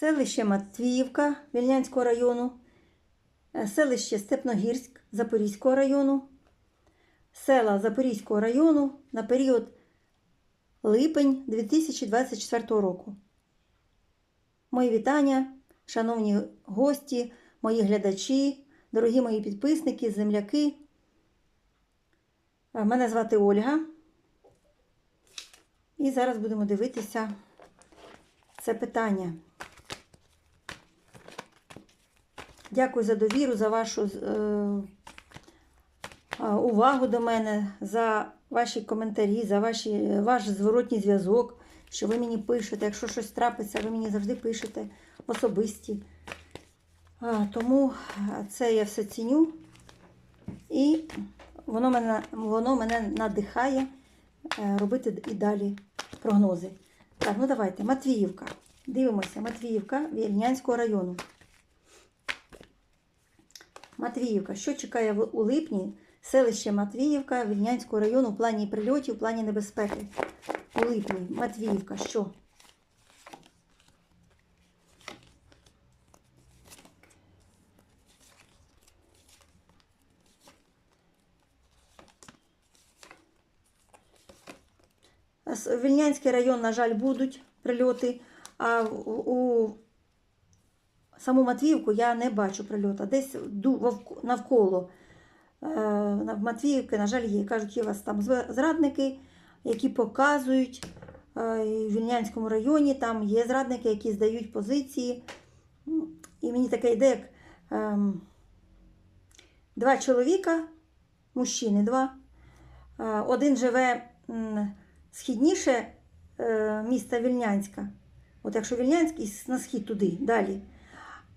селище Матвіївка Вільнянського району, е, селище Степногірськ Запорізького району, села Запорізького району на період липень 2024 року. Мої вітання, шановні гості, мої глядачі, дорогі мої підписники, земляки. Е, Мене звати Ольга. І зараз будемо дивитися це питання. Дякую за довіру, за вашу е, е, увагу до мене, за ваші коментарі, за ваші, ваш зворотній зв'язок, що ви мені пишете. Якщо щось трапиться, ви мені завжди пишете особисті. А, тому це я все ціню. І воно мене, воно мене надихає е, робити і далі прогнози. Так, ну давайте. Матвіївка. Дивимося, Матвіївка Вільнянського району. Матвіївка. Що чекає у липні? Селище Матвіївка Вільнянського району в плані прильотів, в плані небезпеки. У липні. Матвіївка. Що? Вільнянський район, на жаль, будуть прильоти, а у, саму Матвіївку я не бачу прильоту. Десь навколо е, Матвіївки, на жаль, є. Кажуть, є у вас там зрадники, які показують е, в Вільнянському районі, там є зрадники, які здають позиції. Ну, І мені таке йде, як ем, два чоловіка, мужчини, два. Е, Один живе східніше міста Вільнянська. От якщо Вільнянський на схід туди, далі.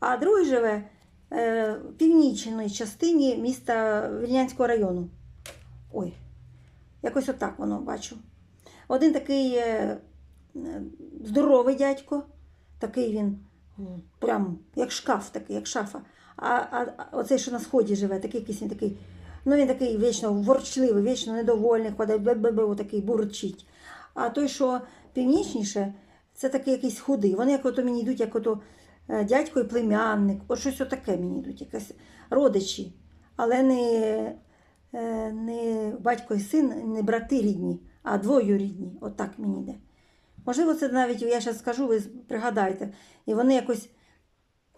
А другий живе е, в північній частині міста Вільнянського району. Ой, якось отак воно бачу. Один такий е, здоровий дядько, такий він прям як шкаф, такий, як шафа. А, а, оцей, що на сході живе, такий якийсь він такий. Ну, він такий вічно ворчливий, вічно недовольний, ходить, такий бурчить. А той, що північніше, це такий якийсь худий. Вони як ото мені йдуть, як ото дядько і племянник. От щось отаке мені йдуть, якась родичі. Але не, е, не батько і син, не брати рідні, а двоюрідні. Отак мені йде. Можливо, це навіть, я зараз скажу, ви пригадаєте. І вони якось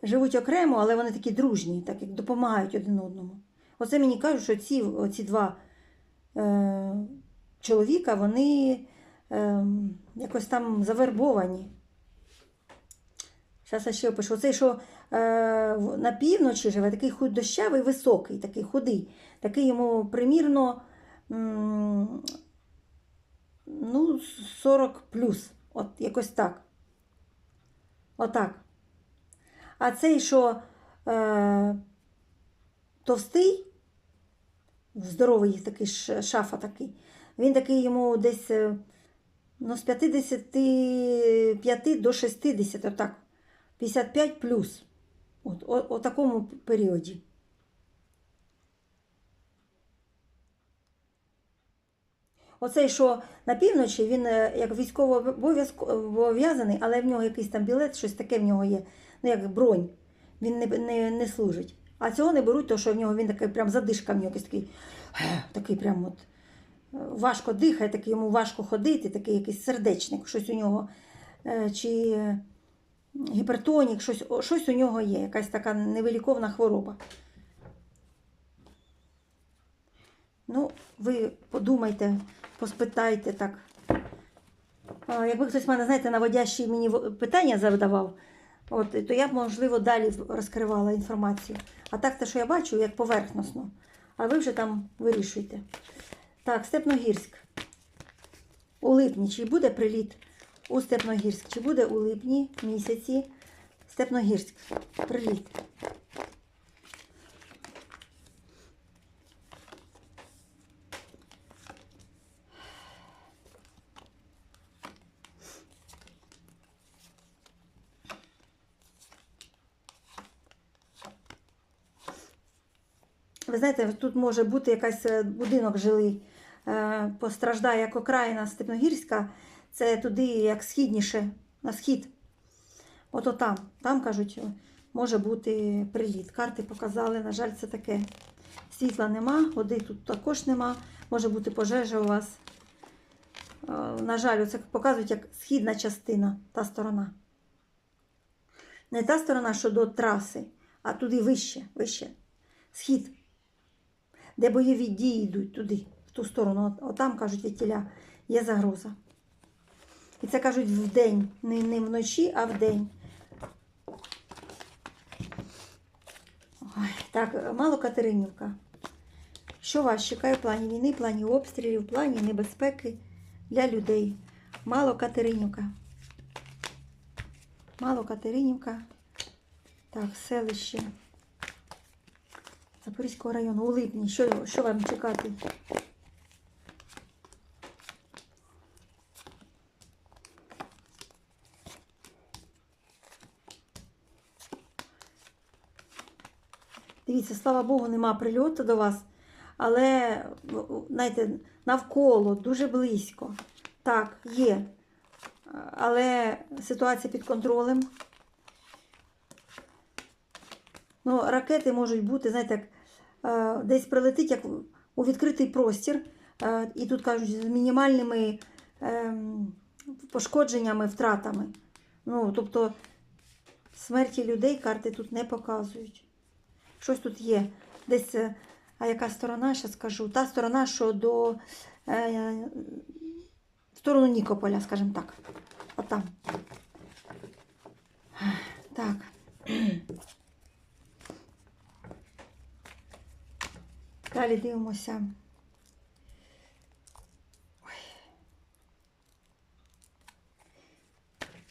живуть окремо, але вони такі дружні, так як допомагають один одному. Оце мені кажуть, що ці оці два е, чоловіка, вони е, якось там завербовані. Зараз ще опишу. Оцей, що е, на півночі живе, такий худощавий, високий, такий худий, такий йому примірно ну, 40 плюс. От якось так. Отак. А цей, що е, товстий, здоровий такий шафа такий, він такий йому десь е, ну, з 55 до 60, отак. 55 плюс. От, о, о такому періоді. Оцей, що на півночі, він е, як військово обов'язаний, але в нього якийсь там білет, щось таке в нього є, ну як бронь. Він не, не, не служить. А цього не беруть, тому що в нього він такий прям задишка в нього якийсь такий, такий прям от е, важко дихає, такий йому важко ходити, такий якийсь сердечник, щось у нього. е, Чи гіпертонік, щось, щось у нього є, якась така невиліковна хвороба. Ну, ви подумайте, поспитайте так. Якби хтось мене, знаєте, наводящі мені питання задавав, от, то я б, можливо, далі розкривала інформацію. А так, те, що я бачу, як поверхносно. А ви вже там вирішуйте. Так, Степногірськ. У липні чи буде приліт у Степногірськ? Чи буде у липні місяці Степногірськ? Приліт. Ви знаєте, тут може бути якась е, будинок жилий, е, постраждає як окраїна Степногірська, це туди як східніше, на схід. Ото там, там кажуть, може бути приліт. Карти показали, на жаль, це таке. Світла нема, води тут також нема. Може бути пожежа у вас. Е, На жаль, це показують як східна частина, та сторона. Не та сторона, що до траси, а туди вище, вище. Схід. Де бойові дії йдуть, туди, в ту сторону. Отам, кажуть, вітіля, є загроза. І це кажуть вдень, не, не вночі, а вдень. Ой, так, мало Катеринівка. Що вас чекає в плані війни, в плані обстрілів, в плані небезпеки для людей? Мало Катеринівка. Мало Катеринівка. Так, селище Запорізького району, у липні. Що, що вам чекати? Дивіться, слава Богу, нема прильоту до вас, але, ну, знаєте, навколо, дуже близько. Так, є. Але ситуація під контролем. Ну, ракети можуть бути, знаєте, як, е, десь прилетить як у відкритий простір, е, і тут кажуть, з мінімальними ем, пошкодженнями, втратами. Ну, тобто смерті людей карти тут не показують. Щось тут є. Десь, е, а яка сторона, ще скажу? Та сторона, що до е, в сторону Нікополя, скажімо так. Отам. Так. Далі дивимося. Ой.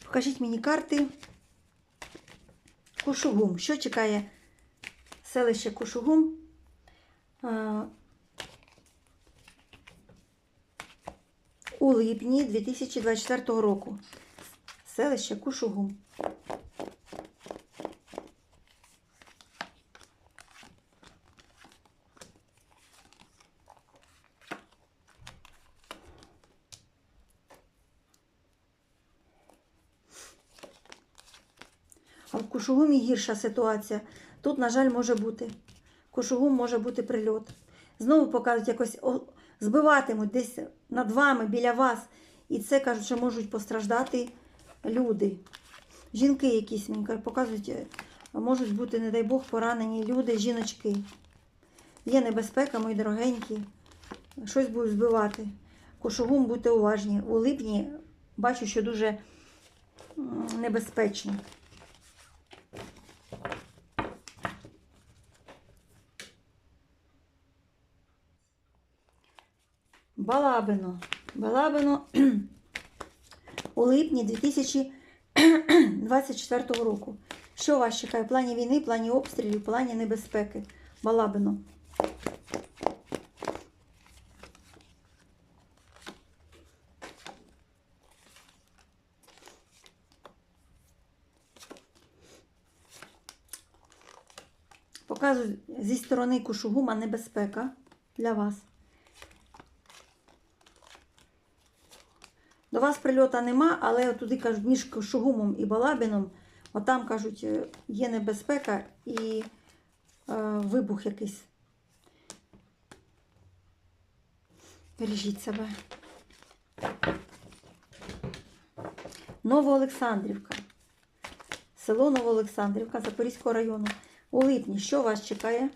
Покажіть мені карти. Кушугум. Що чекає селище Кушугум? У липні 2024 року. Селище Кушугум. А в Кушугумі гірша ситуація. Тут, на жаль, може бути. Кушугум може бути прильот. Знову показують, якось збиватимуть десь над вами, біля вас. І це кажуть, що можуть постраждати люди. Жінки якісь мені показують, е, можуть бути, не дай Бог, поранені люди, жіночки. Є небезпека, мої дорогенькі. Щось будуть збивати. Кушугум будьте уважні. У липні бачу, що дуже небезпечно. Балабино. Балабино у липні 2024 року. Що вас чекає? В плані війни, в плані обстрілів, в плані небезпеки. Балабино. Показую зі сторони Кушугума небезпека для вас. Вас прильота нема, але туди кажуть, між Кушугумом і Балабіном, отам кажуть, е, є небезпека і е, вибух якийсь. Бережіть себе. Новоолександрівка. Село Новоолександрівка Запорізького району. У липні. Що вас чекає?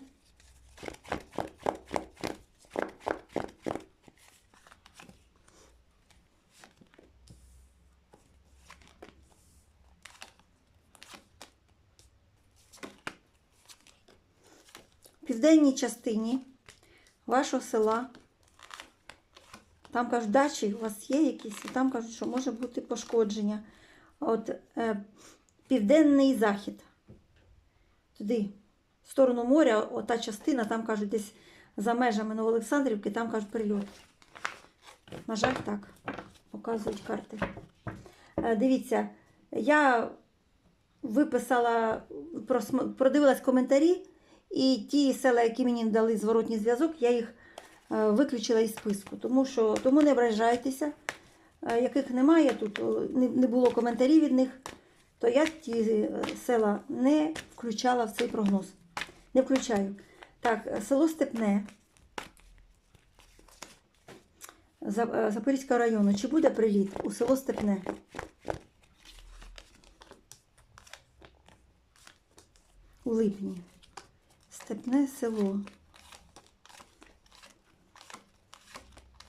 В південній частині вашого села. Там кажуть, дачі у вас є якісь, і там кажуть, що може бути пошкодження. От е, південний захід. Туди, в сторону моря, ота частина, там кажуть, десь за межами Новоолександрівки, там кажуть прильот. На жаль, так. Показують карти. Е, дивіться, я виписала, продивилась коментарі, і ті села, які мені дали зворотній зв'язок, я їх е, виключила із списку. Тому що тому не ображайтеся, е, яких немає тут, не, було коментарів від них. то я ті е, села не включала в цей прогноз. Не включаю. Так, село Степне. Запорізького району. Чи буде приліт у село Степне? У липні. Степне село.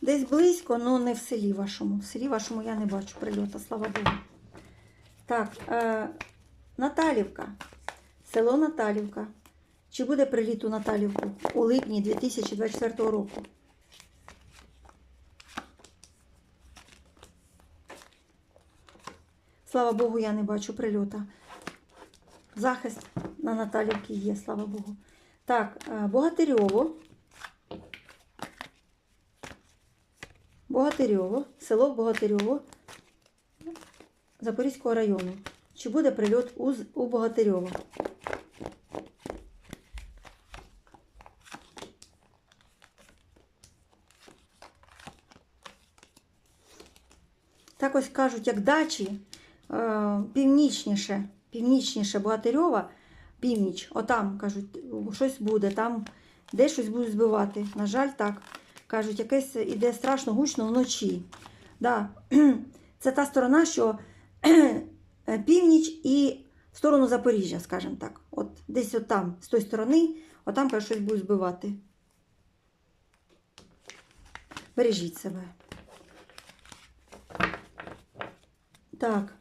Десь близько, але не в селі вашому. В селі вашому я не бачу прильоту, слава Богу. Так, е, Наталівка. Село Наталівка. Чи буде приліт у Наталівку у липні 2024 року? Слава Богу, я не бачу прильота. Захист на Наталівці є, слава Богу. Так, е, Богатирьово. Богатирьово, село Богатирьово Запорізького району. Чи буде прильот у, у Богатирьово? Так ось кажуть, як дачі е, північніше, північніше Богатирьова, північ, отам, кажуть, щось буде, там де щось будуть збивати. На жаль, так. Кажуть, якесь іде страшно гучно вночі. Да. Це та сторона, що північ і в сторону Запоріжжя, скажімо так. От десь от там, з тої сторони, отам кажуть, щось будуть збивати. Бережіть себе. Так.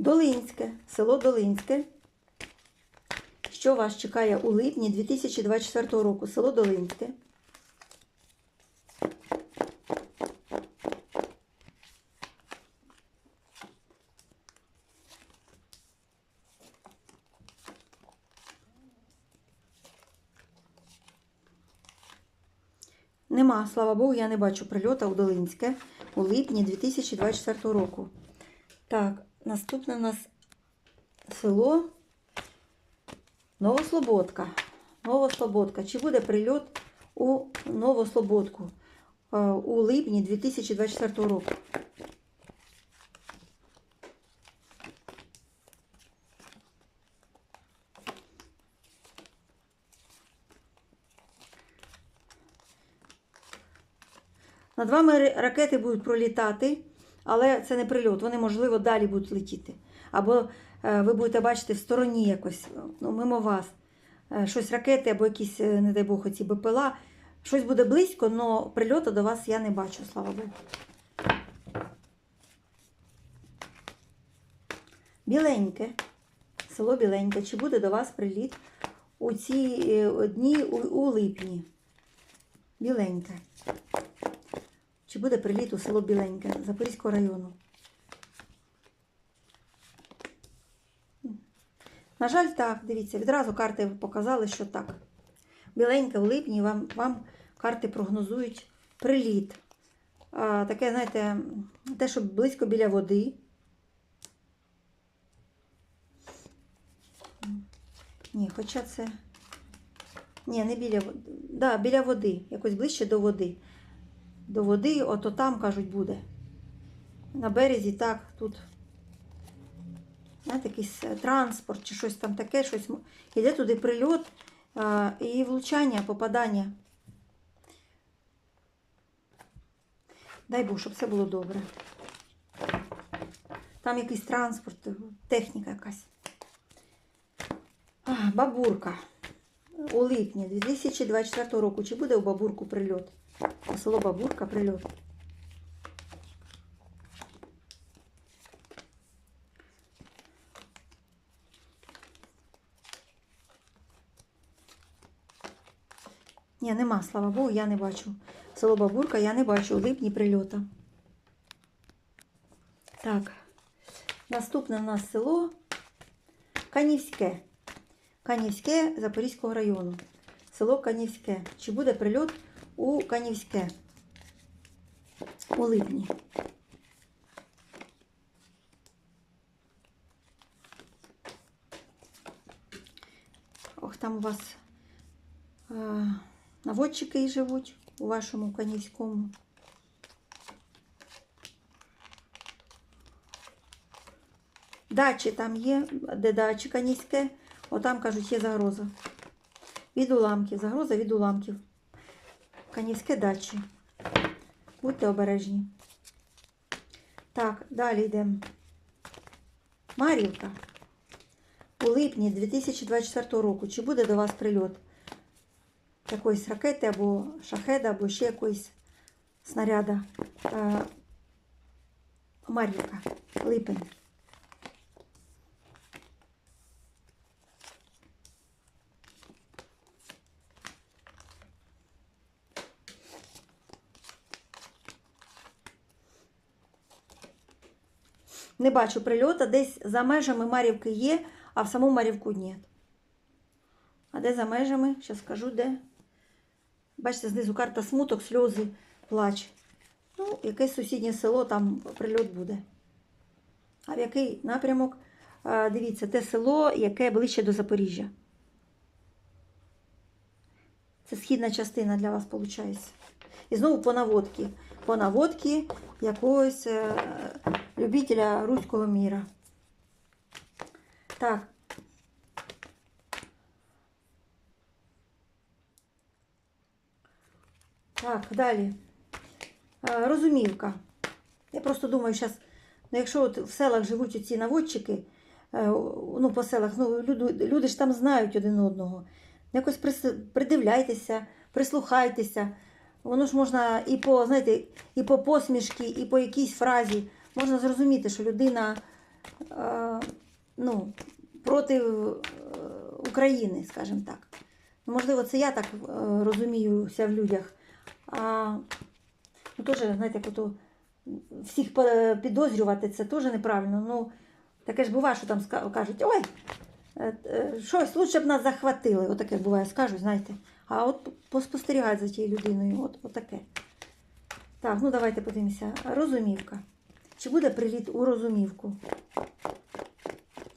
Долинське, село Долинське. Що вас чекає у липні 2024 року? Село Долинське. Нема, слава Богу, я не бачу прильота у Долинське у липні 2024 року. Так, наступне у нас село Новослободка. Новослободка. Чи буде прильот у Новослободку е, у липні 2024 року? Над вами ракети будуть пролітати, але це не прильот. Вони, можливо, далі будуть летіти. Або е, ви будете бачити в стороні якось, ну, мимо вас, е, щось ракети або якісь, е, не дай Бог, оці БПЛА. Щось буде близько, але прильоту до вас я не бачу, слава Богу. Біленьке, село Біленьке. Чи буде до вас приліт у ці дні у, у липні? Біленьке. Чи буде приліт у село Біленьке Запорізького району? На жаль, так, дивіться, відразу карти показали, що так. Біленьке в липні вам, вам карти прогнозують приліт. А, таке, знаєте, те, що близько біля води. Ні, хоча це. Ні, не біля води. Да, біля води, якось ближче до води до води, ото там, кажуть, буде. На березі так, тут знаєте, якийсь е, транспорт чи щось там таке, щось. Іде туди прильот а, і влучання, попадання. Дай Бог, щоб все було добре. Там якийсь транспорт, е, техніка якась. Бабурка. У липні 2024 року. Чи буде у бабурку прильот? Село Бабурка прильот. Ні, нема, слава Богу, я не бачу. Село Бабурка я не бачу у липні прильота. Так, наступне у нас село Канівське. Канівське Запорізького району. Село Канівське. Чи буде прильот у Канівське у липні? Ох, там у вас е, наводчики живуть у вашому Канівському. Дачі там є, де дачі канівське, отам кажуть, є загроза. Від уламків. Загроза від уламків. Канівське дачі. Будьте обережні. Так, далі йдемо. Марівка. У липні 2024 року. Чи буде до вас прильот? Якоїсь ракети або шахеда, або ще якоїсь снаряда. Е, Марівка. Липень. Не бачу прильота. Десь за межами Марівки є, а в саму Марівку ні. А де за межами? Зараз скажу, де. Бачите, знизу карта смуток, сльози, плач. Ну, якесь сусіднє село, там прильот буде. А в який напрямок? Дивіться, те село, яке ближче до Запоріжжя. Це східна частина для вас виходить. І знову по наводці. По наводці якогось е, любителя руського міра. Так. Так, далі. Розумівка. Я просто думаю, зараз, ну, якщо от в селах живуть оці наводчики, е, ну, по селах, ну, люди, люди ж там знають один одного. Якось придивляйтеся, прислухайтеся. Воно ж можна і по, знаєте, і по посмішки, і по якійсь фразі можна зрозуміти, що людина е, ну, проти е, України, скажімо так. Ну, Можливо, це я так е, розуміюся в людях. А ну, теж, знаєте, як ото всіх підозрювати це теж неправильно. Ну, таке ж буває, що там кажуть, ой, е, щось лучше б нас захватили. Отаке буває, скажуть, знаєте. А от поспостерігати за тією людиною, от, от таке. Так, ну давайте подивимося. Розумівка. Чи буде приліт у Розумівку?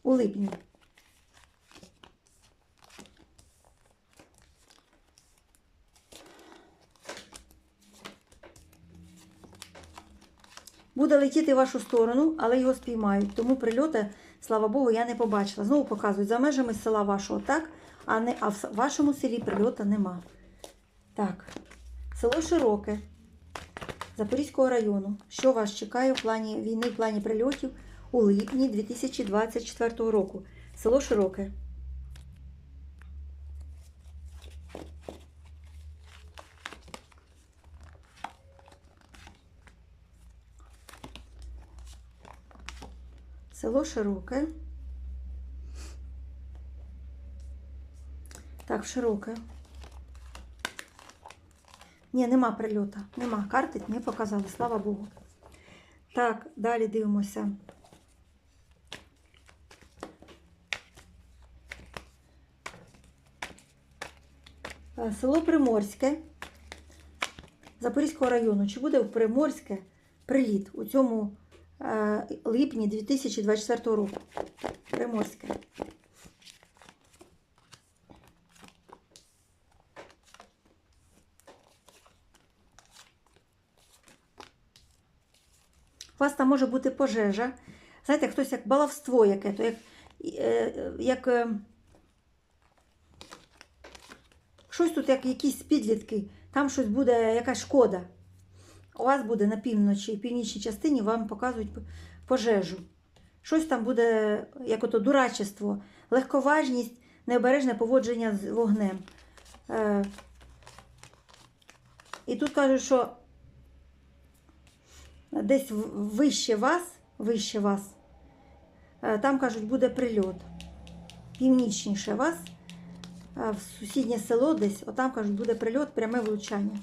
У липні. Буде летіти в вашу сторону, але його спіймають. Тому прильоти, слава Богу, я не побачила. Знову показують за межами села вашого так, а не а в вашому селі прильота нема. Так, село Широке Запорізького району. Що вас чекає в плані війни, в плані прильотів у липні 2024 року? Село Широке. Село Широке. Так, широке. Ні, нема прильота. Нема. Карти не показали, слава Богу. Так, далі дивимося. Е, Село Приморське Запорізького району. Чи буде в Приморське приліт у цьому е, липні 2024 року? Приморське. Вас там може бути пожежа. Знаєте, хтось як баловство яке, то як, е, як е, щось тут, як якісь підлітки, там щось буде, якась шкода. У вас буде на півночі, північній частині вам показують пожежу. Щось там буде, як ото дурачество, легковажність, необережне поводження з вогнем. Е, і тут кажуть, що десь вище вас, вище вас, е, там кажуть, буде прильот. Північніше вас, е, в сусіднє село десь, отам кажуть, буде прильот, пряме влучання.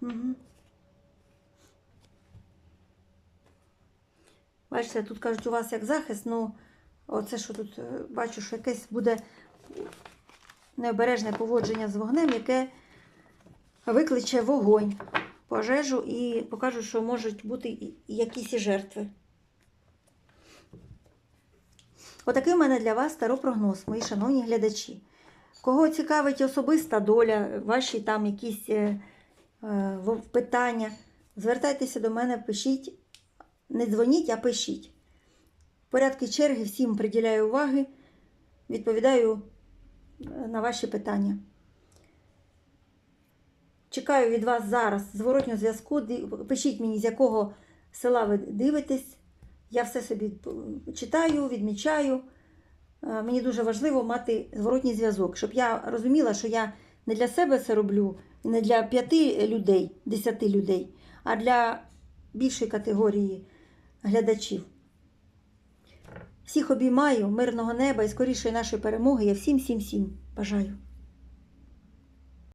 Угу. Бачите, тут кажуть, у вас як захист, ну оце що тут е, бачу, що якесь буде необережне поводження з вогнем, яке викличе вогонь, пожежу і покажуть, що можуть бути якісь і жертви. Отакий у мене для вас старопрогноз, мої шановні глядачі. Кого цікавить особиста доля, ваші там якісь е, е, питання, звертайтеся до мене, пишіть. Не дзвоніть, а пишіть. порядку черги всім приділяю уваги, відповідаю е, на ваші питання. Чекаю від вас зараз зворотнього зв'язку. Пишіть мені, з якого села ви дивитесь. Я все собі читаю, відмічаю. Е, Мені дуже важливо мати зворотній зв'язок, щоб я розуміла, що я не для себе це роблю, не для п'яти людей, десяти людей, а для більшої категорії глядачів. Всіх обіймаю, мирного неба і скорішої нашої перемоги. Я всім, всім, всім бажаю.